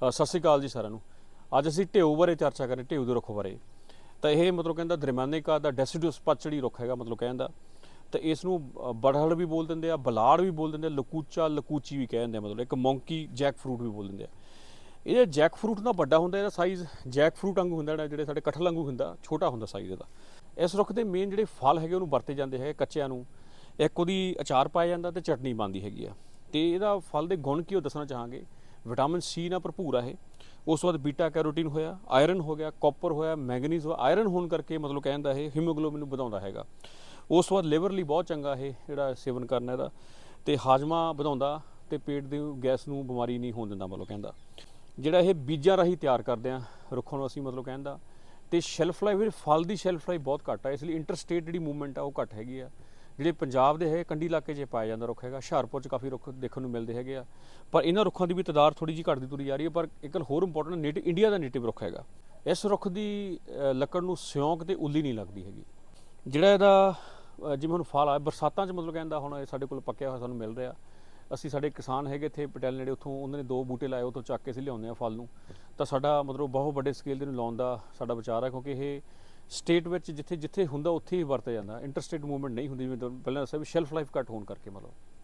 ਸਤਿ ਸ਼੍ਰੀ ਅਕਾਲ ਜੀ ਸਾਰਿਆਂ ਨੂੰ। ਅੱਜ ਅਸੀਂ ਢੇਊ ਬਾਰੇ ਚਰਚਾ ਕਰੇ ਢੇਊ ਦੇ ਰੁੱਖ ਬਾਰੇ। ਤਾਂ ਇਹ ਮਤਲਬ ਕਹਿੰਦਾ ਦਰਮਿਆਨੇ ਕਾ ਦਾ ਡੈਸੀਡੂਸ ਪਤਝੜੀ ਰੁੱਖ ਹੈਗਾ ਮਤਲਬ ਕਹਿੰਦਾ ਤਾਂ ਇਸ ਨੂੰ ਬੜਹੜ ਵੀ ਬੋਲ ਦਿੰਦੇ ਆ, ਬਲਾੜ ਵੀ ਬੋਲ ਦਿੰਦੇ ਆ, ਲਕੂਚਾ, ਲਕੂਚੀ ਵੀ ਕਹਿ ਦਿੰਦੇ ਆ, ਮਤਲਬ ਇੱਕ ਮੌਂਕੀ ਜੈਕ ਫਰੂਟ ਵੀ ਬੋਲ ਦਿੰਦੇ ਆ। ਇਹ ਜੈਕ ਫਰੂਟ ਨਾਲ ਵੱਡਾ ਹੁੰਦਾ ਇਹਦਾ ਸਾਈਜ਼ ਜੈਕ ਫਰੂਟ ਵਾਂਗੂ ਹੁੰਦਾ ਜਿਹੜਾ, ਜਿਹੜੇ ਸਾਡੇ ਕਠਲ ਵਾਂਗੂ ਹੁੰਦਾ, ਛੋਟਾ ਹੁੰਦਾ ਸਾਈਜ਼ ਇਹਦਾ। ਇਸ ਰੁੱਖ ਦੇ ਮੇਨ ਜਿਹੜੇ ਫਲ ਹੈਗੇ ਉਹਨੂੰ ਵਰਤੇ ਜਾਂਦੇ ਹੈਗੇ ਕੱਚਿਆਂ ਨੂੰ। ਇੱਕ ਉਹਦੀ ਅਚਾਰ ਪਾਇਆ ਜਾਂਦਾ ਤੇ ਚਟਨੀ ਬਣਦੀ ਹੈਗੀ ਆ। ਤੇ ਇਹਦਾ ਫਲ ਦੇ ਗੁਣ ਕੀ ਉਹ ਦੱਸਣਾ ਚਾਹਾਂਗੇ? ਵਿਟਾਮਿਨ ਸੀ ਨਾਲ ਭਰਪੂਰ ਆ ਇਹ। ਉਸ ਤੋਂ ਬਾਅਦ ਬੀਟਾ ਕੈਰੋਟਿਨ ਹੋਇਆ, ਆਇਰਨ ਹੋ ਗਿਆ, ਕਾਪਰ ਹੋਇਆ, ਮੈਂਗਨੀਜ਼ ਹੋਇਆ, ਆਇਰਨ ਹੋਣ ਕਰਕੇ ਮਤਲਬ ਕਹਿੰਦਾ ਇਹ ਹੀਮੋਗਲੋਬਿਨ ਨੂੰ ਵਧਾਉਂਦਾ ਹੈਗਾ। ਉਸ ਤੋਂ ਬਾਅਦ ਲਿਵਰ ਲਈ ਬਹੁਤ ਚੰਗਾ ਇਹ ਜਿਹੜਾ ਸੇਵਨ ਕਰਨਾ ਇਹਦਾ ਤੇ ਹਾਜ਼ਮਾ ਵਧਾਉਂਦਾ ਤੇ ਪੇਟ ਦੀ ਗੈਸ ਨੂੰ ਬਿਮਾਰੀ ਨਹੀਂ ਹੋਣ ਦਿੰਦਾ ਮਤਲਬ ਕਹਿੰਦਾ ਜਿਹੜਾ ਇਹ ਬੀਜਾਂ ਰਾਹੀਂ ਤਿਆਰ ਕਰਦੇ ਆ, ਰੁੱਖਾਂ ਨੂੰ ਅਸੀਂ ਮਤਲਬ ਕਹਿੰਦਾ ਤੇ ਸ਼ੈਲਫ ਲਾਈਫ ਫਲ ਦੀ ਸ਼ੈਲਫ ਲਾਈਫ ਬਹੁਤ ਘੱਟ ਆ, ਇਸ ਲਈ ਇੰਟਰਸਟੇਟ ਜਿਹੜੀ ਮੂਵਮੈਂਟ ਆ ਉਹ ਘੱਟ ਹੈਗੀ ਆ। ਜਿਹੜੇ ਪੰਜਾਬ ਦੇ ਹੈ ਕੰਢੀ ਇਲਾਕੇ 'ਚ ਪਾਇਆ ਜਾਂਦਾ ਰੁੱਖ ਹੈਗਾ। ਹੁਸ਼ਿਆਰਪੁਰ 'ਚ ਕਾਫੀ ਰੁੱਖ ਦੇਖਣ ਨੂੰ ਮਿਲਦੇ ਹੈਗੇ ਆ। ਪਰ ਇਹਨਾਂ ਰੁੱਖਾਂ ਦੀ ਵੀ ਤਾਦਾਦ ਥੋੜੀ ਜਿਹੀ ਘਟਦੀ ਤੁਰੀ ਜਾ ਰਹੀ ਹੈ। ਪਰ ਇੱਕ ਗੱਲ ਹੋਰ ਇੰਪੋਰਟੈਂਟ ਨੇਟਿਵ ਇੰਡੀਆ ਦਾ ਨੇਟਿਵ ਰੁੱਖ ਹੈਗਾ। ਇਸ ਰੁੱਖ ਦੀ ਲੱਕੜ ਨੂੰ ਸਿਉਂਕ ਤੇ ਉੱਲੀ ਨਹੀਂ ਲੱਗਦੀ ਹੈਗੀ। ਜਿਹੜਾ ਇਹਦਾ ਜਿਵੇਂ ਹੁਣ ਫਲ ਆ ਬਰਸਾਤਾਂ 'ਚ ਮਤਲਬ ਕਹਿੰਦਾ ਹੁਣ ਇਹ ਸਾਡੇ ਕੋਲ ਪੱਕਿਆ ਹੋਇਆ ਸਾਨੂੰ ਮਿਲ ਰਿਹਾ। ਅਸੀਂ ਸਾਡੇ ਕਿਸਾਨ ਹੈਗੇ ਇੱਥੇ, ਪਟਿਆਲੇ ਨੇੜੇ ਉੱਥੋਂ, ਉਹਨਾਂ ਨੇ ਦੋ ਬੂਟੇ ਲਾਏ ਉੱਥੋਂ ਚੱਕ ਕੇ ਅਸੀਂ ਲਿਆਉਂਦੇ ਆ ਫਲ ਨੂੰ। ਤਾਂ ਸਾਡਾ ਮਤਲਬ ਬਹੁਤ ਵੱਡੇ ਸਕੇਲ ਦੇ ਨੂੰ ਲਾਉਣ ਦਾ ਸਾਡਾ ਵਿਚਾਰ ਹੈ, ਕਿਉਂਕਿ ਇਹ ਸਟੇਟ ਵਿੱਚ ਜਿੱਥੇ ਜਿੱਥੇ ਹੁੰਦਾ, ਉੱਥੇ ਹੀ ਵਰਤਿਆ ਜਾਂਦਾ। ਇੰਟਰਸਟੇਟ ਮੂਵਮੈਂਟ ਨਹੀਂ ਹੁੰਦੀ, ਜਿਵੇਂ ਤੁਹਾਨੂੰ ਪਹਿਲਾਂ ਦੱਸਿਆ ਵੀ ਸ਼ੈਲਫ ਲਾਈਫ ਘੱਟ ਹੋਣ ਕਰਕੇ ਮਤਲਬ।